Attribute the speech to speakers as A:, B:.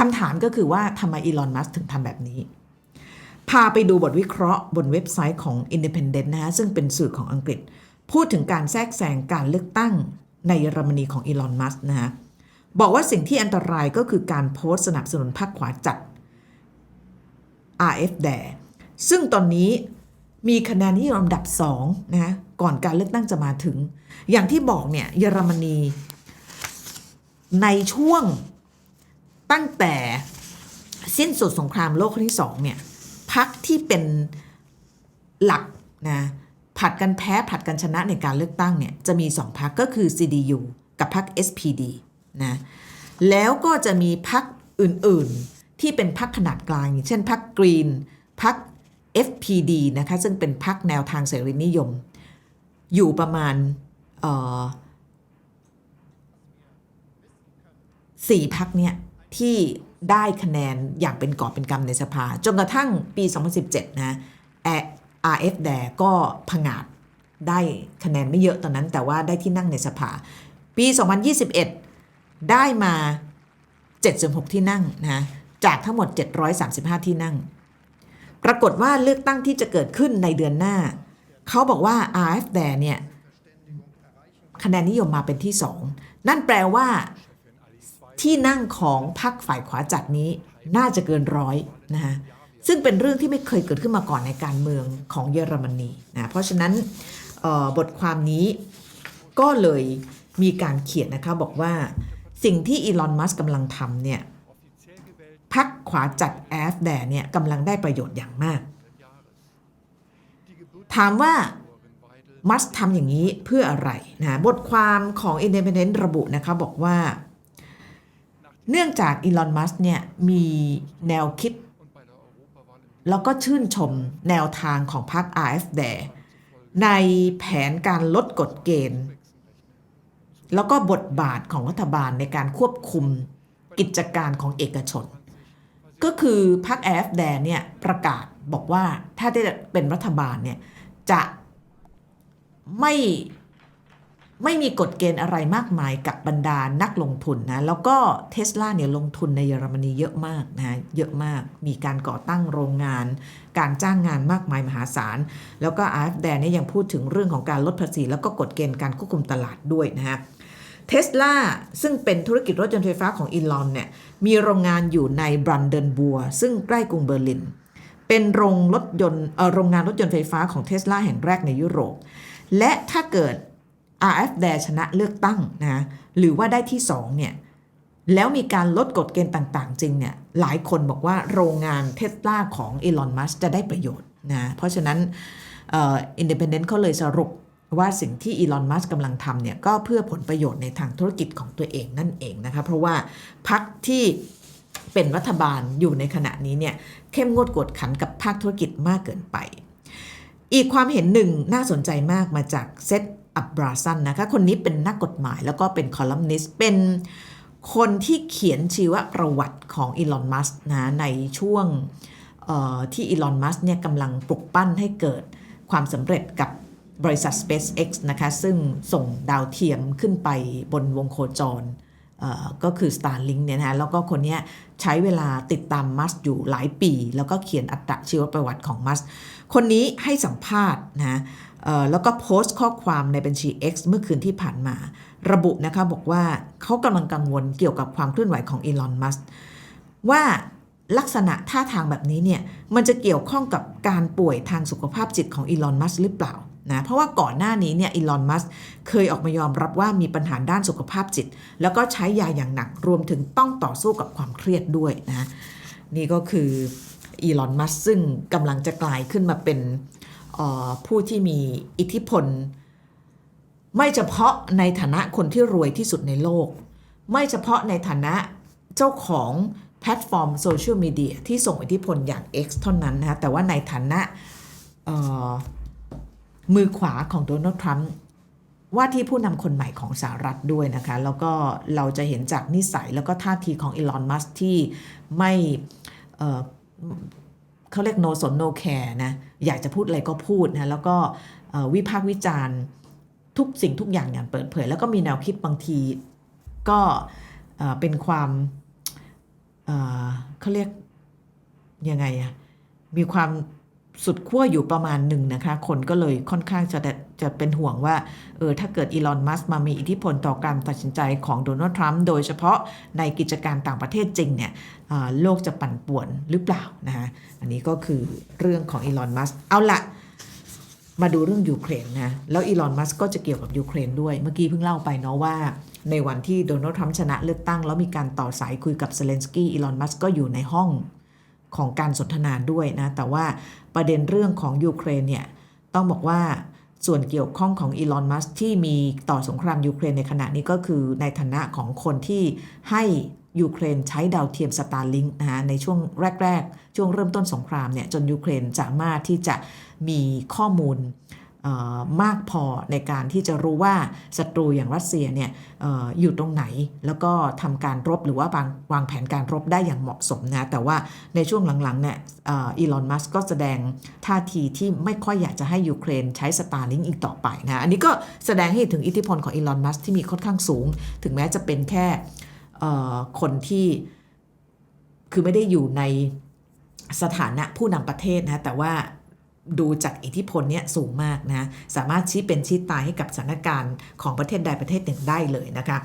A: คำถามก็คือว่าทำไมอีลอนมัสถึงทำแบบนี้ พาไปดูบทวิเคราะห์บนเว็บไซต์ของ Independent นะฮะซึ่งเป็นสื่อของอังกฤษ พูดถึงการแทรกแซงการเลือกตั้งในเยอรมนีของอีลอนมัสนะฮะบอกว่าสิ่งที่อันตรายก็คือการโพสต์สนับสนุนพรรคขวาจัด RF แดซึ่งตอนนี้มีคะแนนนิยมอันดับ2นะก่อนการเลือกตั้งจะมาถึง อย่างที่บอกเนี่ยเยอรมนี ในช่วง ตั้งแต่สิ้นสุดสงครามโลกครั้งที่สองเนี่ยพักที่เป็นหลักนะผัดกันแพ้ผัดกันชนะในการเลือกตั้งเนี่ยจะมีสองพักก็คือ CDU กับพัก SPD นะแล้วก็จะมีพักอื่นๆที่เป็นพักขนาดกลางอย่างเช่นพักกรีนพัก FPD นะคะซึ่งเป็นพักแนวทางเสรีนิยม อยู่ประมาณสี่พักเนี่ย ที่ได้คะแนนอย่างเป็นกอบเป็นกำในสภา จนกระทั่งปี 2017 นะแอ RF แดก็ผงาดได้คะแนนไม่เยอะตอนนั้น แต่ว่าได้ที่นั่งในสภา ปี 2021 ได้มา 76 ที่นั่งนะจากทั้งหมด 735 ที่นั่ง ปรากฏว่าเลือกตั้งที่จะเกิดขึ้นในเดือนหน้า เขาบอกว่า RF แดเนี่ยคะแนนนิยมมาเป็นที่ 2 นั่นแปลว่า ที่นั่งของพรรคฝ่ายขวาจัดนี้น่าจะเกินร้อยนะคะซึ่งเป็นเรื่องที่ไม่เคยเกิดขึ้นมาก่อนในการเมืองของเยอรมนีนะเพราะฉะนั้นบทความนี้ก็เลยมีการเขียนนะคะบอกว่าสิ่งที่อีลอน มัสกำลังทำเนี่ยพรรคขวาจัดแอฟแดเนี่ยกำลังได้ประโยชน์อย่างมาก ถามว่ามัสทำอย่างนี้เพื่ออะไรนะบทความของ Independent ระบุนะคะบอกว่า เนื่องจากอีลอน มัสเนี่ยมีแนวคิด แล้วก็ชื่นชมแนวทางของพรรค RF แดในแผนการลดกฎเกณฑ์ แล้วก็บทบาทของรัฐบาลในการควบคุมกิจการของเอกชน ก็คือพรรค RF แดเนี่ยประกาศบอกว่าถ้าได้เป็นรัฐบาลเนี่ยจะไม่ ไม่มีกฎเกณฑ์อะไรมากมายกับบรรดานักลงทุนนะ แล้วก็เทสลาเนี่ยลงทุนในเยอรมนีเยอะมากนะเยอะมากมีการก่อตั้งโรงงาน การจ้างงานมากมายมหาศาล แล้วก็อาร์ฟแดนเนี่ยยังพูดถึงเรื่องของการลดภาษี แล้วก็กฎเกณฑ์การควบคุมตลาดด้วยนะฮะเทสลาซึ่งเป็นธุรกิจรถยนต์ไฟฟ้าของอีลอนเนี่ยมีโรงงานอยู่ในบรันเดนบัวซึ่งใกล้กรุงเบอร์ลิน เป็นโรงรถยนต์โรงงานรถยนต์ไฟฟ้าของเทสลาแห่งแรกในยุโรปและถ้าเกิด RF แดชนะเลือกตั้งนะหรือว่าได้ที่2เนี่ยแล้วมีการลดกฎเกณฑ์ต่างๆ จริงเนี่ยหลายคนบอกว่าโรงงานเทสลาของอีลอนมัสจะได้ประโยชน์นะเพราะฉะนั้นอินเด p พ n เดนต์เขาเลยสรุปว่าสิ่งที่อีลอนมัสกำลังทำเนี่ยก็เพื่อผลประโยชน์ในทางธุรกิจของตัวเองนั่นเองนะคะเพราะว่าพรรคที่เป็นรัฐบาลอยู่ในขณะนี้เนี่ยเข้มงวดกวดขันกับภาคธุรกิจมากเกินไป อีกความเห็นหนึ่งน่าสนใจมากมาจากเซตอับบราซันนะคะ คนนี้เป็นนักกฎหมายแล้วก็เป็นคอลัมนิสต์เป็นคนที่เขียนชีวประวัติของอีลอน มัสนะในช่วงที่อีลอน มัสเนี่ยกำลังปลุกปั้นให้เกิดความสำเร็จกับบริษัท SpaceX นะคะ ซึ่งส่งดาวเทียมขึ้นไปบนวงโคจรก็คือ Starlink เนี่ยนะแล้วก็คนนี้ใช้เวลาติดตามมัสอยู่หลายปี แล้วก็เขียนอัตชีวประวัติของมัส คนนี้ให้สัมภาษณ์นะ แล้วก็โพสต์ข้อความในบัญชี X เมื่อคืนที่ผ่านมา ระบุนะคะบอกว่าเขากำลังกังวลเกี่ยวกับความเคลื่อนไหวของอีลอนมัสว่าลักษณะท่าทางแบบนี้เนี่ย มันจะเกี่ยวข้องกับการป่วยทางสุขภาพจิตของอีลอนมัสหรือเปล่านะเพราะว่าก่อนหน้านี้เนี่ยอีลอนมัสเคยออกมายอมรับว่ามีปัญหาด้านสุขภาพจิต แล้วก็ใช้ยาอย่างหนักรวมถึงต้องต่อสู้กับความเครียดด้วยนะนี่ก็คืออีลอนมัสซึ่งกำลังจะกลายขึ้นมาเป็น ผู้ที่มีอิทธิพล ไม่เฉพาะในฐานะคนที่รวยที่สุดในโลก ไม่เฉพาะในฐานะเจ้าของแพลตฟอร์มโซเชียลมีเดียที่ส่งอิทธิพลอย่าง X เท่านั้นนะแต่ว่าในฐานะมือขวาของโดนัลด์ทรัมป์ว่าที่ผู้นำคนใหม่ของสหรัฐด้วยนะคะ แล้วก็เราจะเห็นจากนิสัยแล้วก็ท่าทีของอีลอน มัสที่ไม่ เขาเรียกโนสนโนแคร์นะอยากจะพูดอะไรก็พูดนะแล้วก็วิพากษ์วิจารณ์ทุกสิ่งทุกอย่างอย่างเปิดเผย แล้วก็มีแนวคิดบางทีก็เป็นความเอ่อเขาเรียกยังไงอะมีความ สุดขั้วอยู่ประมาณหนึ่งนะคะ คนก็เลยค่อนข้างจะจะเป็นห่วงว่าเออถ้าเกิดอีลอนมัสมามีอิทธิพลต่อการตัดสินใจของโดนัลด์ทรัมป์โดยเฉพาะในกิจการต่างประเทศจริงเนี่ยโลกจะปั่นป่วนหรือเปล่านะคะอันนี้ก็คือเรื่องของอีลอนมัสเอาละมาดูเรื่องยูเครนนะแล้วอีลอนมัสก็จะเกี่ยวกับยูเครนด้วยเมื่อกี้เพิ่งเล่าไปเนาะว่า ในวันที่โดนัลด์ทรัมป์ชนะเลือกตั้ง แล้วมีการต่อสายคุยกับเซเลนสกี้อีลอนมัสก็อยู่ในห้อง ของการสนทนาด้วยนะ แต่ว่าประเด็นเรื่องของยูเครนเนี่ย ต้องบอกว่าส่วนเกี่ยวข้องของอีลอน มัสที่มีต่อสงครามยูเครนในขณะนี้ก็คือในฐานะของคนที่ให้ยูเครนใช้ดาวเทียมสตาร์ลิงนะฮะในช่วงแรก ๆ ช่วงเริ่มต้นสงครามเนี่ย จนยูเครนสามารถที่จะมีข้อมูล มากพอในการที่จะรู้ว่าศัตรูอย่างรัสเซียเนี่ยออยู่ตรงไหน แล้วก็ทำการรบหรือว่าวางวางแผนการรบได้อย่างเหมาะสมนะ แต่ว่าในช่วงหลังๆเนี่ยอีลอนมัสก็แสดงท่าทีที่ไม่ค่อยอยากจะให้ยูเครนใช้สตาร์ลิงอีกต่อไปนะ อันนี้ก็แสดงให้ถึงอิทธิพลของอีลอนมัสที่มีค่อนข้างสูง ถึงแม้จะเป็นแค่คนที่คือไม่ได้อยู่ในสถานะผู้นำประเทศนะ แต่ว่า ดูจากอิทธิพลเนี่ยสูงมากนะสามารถชี้เป็นชี้ตายให้กับสถานการณ์ของประเทศใดประเทศหนึ่งได้เลยนะคะ